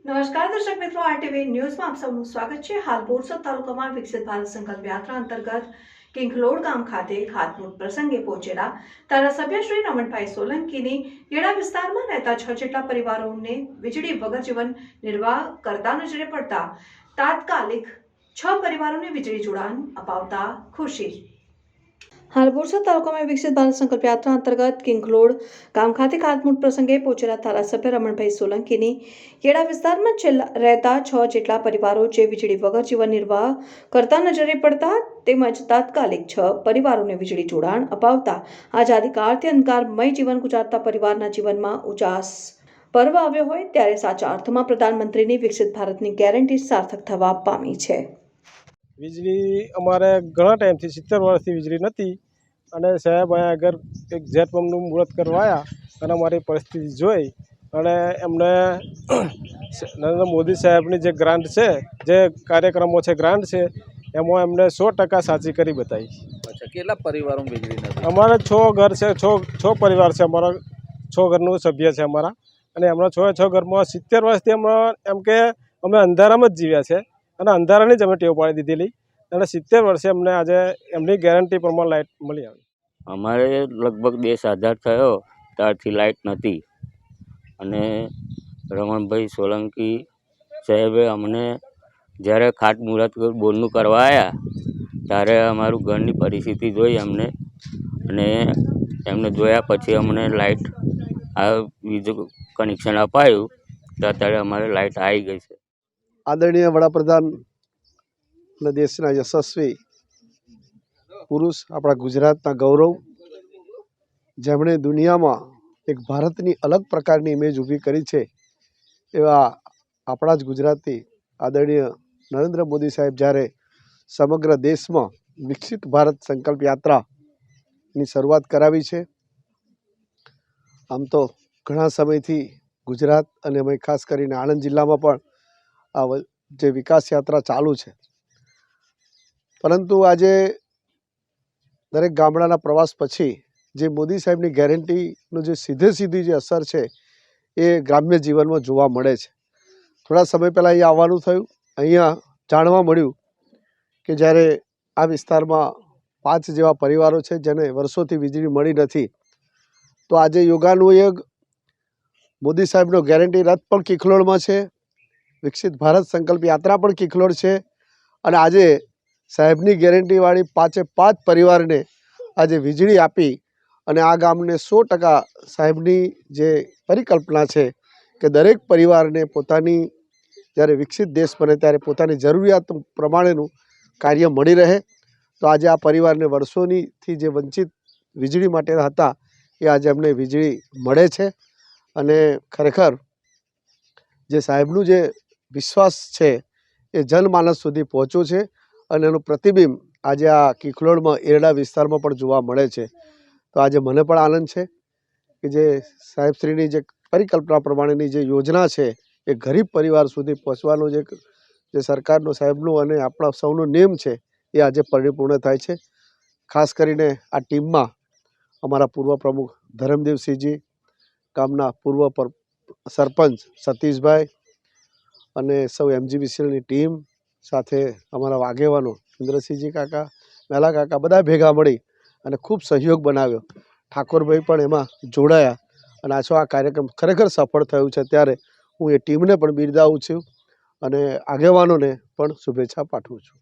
નમસ્કાર દર્શક મિત્રો આરટીવી ન્યૂઝમાં આપ સૌનું સ્વાગત છે. હાલ બોરસદ તાલુકામાં વિકસિત ભારત સંકલ્પ યાત્રા અંતર્ગત કિંખલોડ ગામ ખાતે ખાતમુહૂર્ત પ્રસંગે પહોંચેલા ધારાસભ્ય શ્રી રમણભાઈ સોલંકીની યેડા વિસ્તારમાં રહેતા છ જેટલા પરિવારોને વીજળી વગર જીવન નિર્વાહ કરતા નજરે પડતા તાત્કાલિક છ પરિવારોને વીજળી જોડાણ અપાવતા ખુશી હાલ બોરસદ તાલુકામાં વિકસિત ભારત સંકલ્પ યાત્રા અંતર્ગત કિંગલોડ ગામ ખાતે ખાતમુહૂર્ત પ્રસંગે પહોંચેલા ધારાસભ્ય રમણભાઈ સોલંકીની કેડા વિસ્તારમાં રહેતા છ જેટલા પરિવારો જે વીજળી વગર જીવન નિર્વાહ કરતા નજરે પડતા તેમજ તાત્કાલિક છ પરિવારોને વીજળી જોડાણ અપાવતા આઝાદી કાળથી અંધકારમય જીવન ગુજારતા પરિવારના જીવનમાં ઉજાસ પર્વ આવ્યો હોય ત્યારે સાચા અર્થમાં પ્રધાનમંત્રીની વિકસિત ભારતની ગેરંટી સાર્થક થવા પામી છે. વીજળી અમારે ઘણા ટાઈમથી સિત્તેર વર્ષથી વીજળી નથી. અને સાહેબ અહીંયા આગળ એક જેટ પંપનું મુહૂર્ત કરવાયા અને અમારી પરિસ્થિતિ જોઈ અને એમણે નરેન્દ્ર મોદી સાહેબની જે ગ્રાન્ટ છે જે કાર્યક્રમો છે ગ્રાન્ટ છે એમાં એમને સો ટકા સાચી કરી બતાવી. કેટલા પરિવારો અમારે છ ઘર છે છ છ પરિવાર છે અમારા છ ઘરનું સભ્ય છે અમારા. અને એમના છ છ ઘરમાં સિત્તેર વર્ષથી અમે એમ કે અમે અંધારામાં જ જીવ્યા છે અને અંધારાની જ અમે ટેવ પાડી દીધેલી. અને સિત્તેર વર્ષે અમને આજે એમની ગેરંટી પ્રમાણે લાઇટ મળી આવી. અમારે લગભગ દેશ આઝાદ થયો ત્યારથી લાઇટ નહોતી અને રમણભાઈ સોલંકી સાહેબે અમને જ્યારે ખાતમુહૂર્ત બોરનું કરવા આવ્યા ત્યારે અમારું ઘરની પરિસ્થિતિ જોઈ અમને અને એમને જોયા પછી અમને લાઇટ આ બીજું કનેક્શન અપાયું તો અત્યારે અમારે લાઇટ આવી ગઈ છે. આદરણીય વડાપ્રધાન અને દેશના યશસ્વી પુરુષ, આપણા ગુજરાતના ગૌરવ. જેમણે દુનિયામાં એક ભારતની અલગ પ્રકારની ઇમેજ ઊભી કરી છે, એવા આપણા જ ગુજરાતી આદરણીય નરેન્દ્ર મોદી સાહેબ જ્યારે સમગ્ર દેશમાં વિકસિત ભારત સંકલ્પ યાત્રાની શરૂઆત કરાવી છે. આમ તો ઘણા સમયથી ગુજરાત અને અમે ખાસ કરીને આણંદ જિલ્લામાં પણ આ જે વિકાસ યાત્રા ચાલુ છે. પરંતુ આજે દરેક ગામડાના પ્રવાસ પછી જે મોદી સાહેબની ગેરંટીનું જે સીધે સીધી જે અસર છે, એ ગ્રામ્ય જીવનમાં જોવા મળે છે. થોડા સમય પહેલાં અહીંયા આવવાનું થયું. અહીંયા જાણવા મળ્યું કે જ્યારે આ વિસ્તારમાં પાંચ જેવા પરિવારો છે, જેને વર્ષોથી વીજળી મળી નથી, તો આજે યોગાનુયોગ મોદી સાહેબનો ગેરંટી રથ પણ કિખલોળમાં છે. વિકસિત ભારત સંકલ્પ યાત્રા પણ કિખલોળ છે. અને આજે સાહેબની ગેરંટીવાળી પાંચે પાંચ પરિવારને આજે વીજળી આપી અને આ ગામને સો ટકા સાહેબની જે પરિકલ્પના છે કે દરેક પરિવારને પોતાની, જ્યારે વિકસિત દેશ બને ત્યારે પોતાની જરૂરિયાત પ્રમાણેનું કાર્ય મળી રહે. તો આજે આ પરિવારને વર્ષોનીથી જે વંચિત વીજળી માટે હતા, એ આજે અમને વીજળી મળે છે. અને ખરેખર જે સાહેબનું જે વિશ્વાસ છે, એ જનમાનસ સુધી પહોંચ્યો છે. અને એનું પ્રતિબિંબ આજે આ કિખલોડમાં, એરડા વિસ્તારમાં પણ જોવા મળે છે. તો આજે મને પણ આનંદ છે કે જે સાહેબશ્રીની જે પરિકલ્પના પ્રમાણેની જે યોજના છે, એ ગરીબ પરિવાર સુધી પહોંચવાનો જે જે સરકારનો સાહેબનું અને આપણા સૌનો નેમ છે, એ આજે પરિપૂર્ણ થાય છે. ખાસ કરીને આ ટીમમાં અમારા પૂર્વ પ્રમુખ ધરમદેવસિંહજી, ગામના પૂર્વ પર- સરપંચ સતીશભાઈ અને સૌ એમજીવીસીએલની ટીમ સાથે અમારા આગેવાનો ઇન્દ્રસિંહજી કાકા મેલા કાકા બધા ભેગા મળી અને ખૂબ સહયોગ બનાવ્યો. ઠાકોરભાઈ પણ એમાં જોડાયા અને આછો આ કાર્યક્રમ ખરેખર સફળ થયું છે ત્યારે હું એ ટીમને પણ બિરદાવું છું અને આગેવાનોને પણ શુભેચ્છા પાઠવું છું.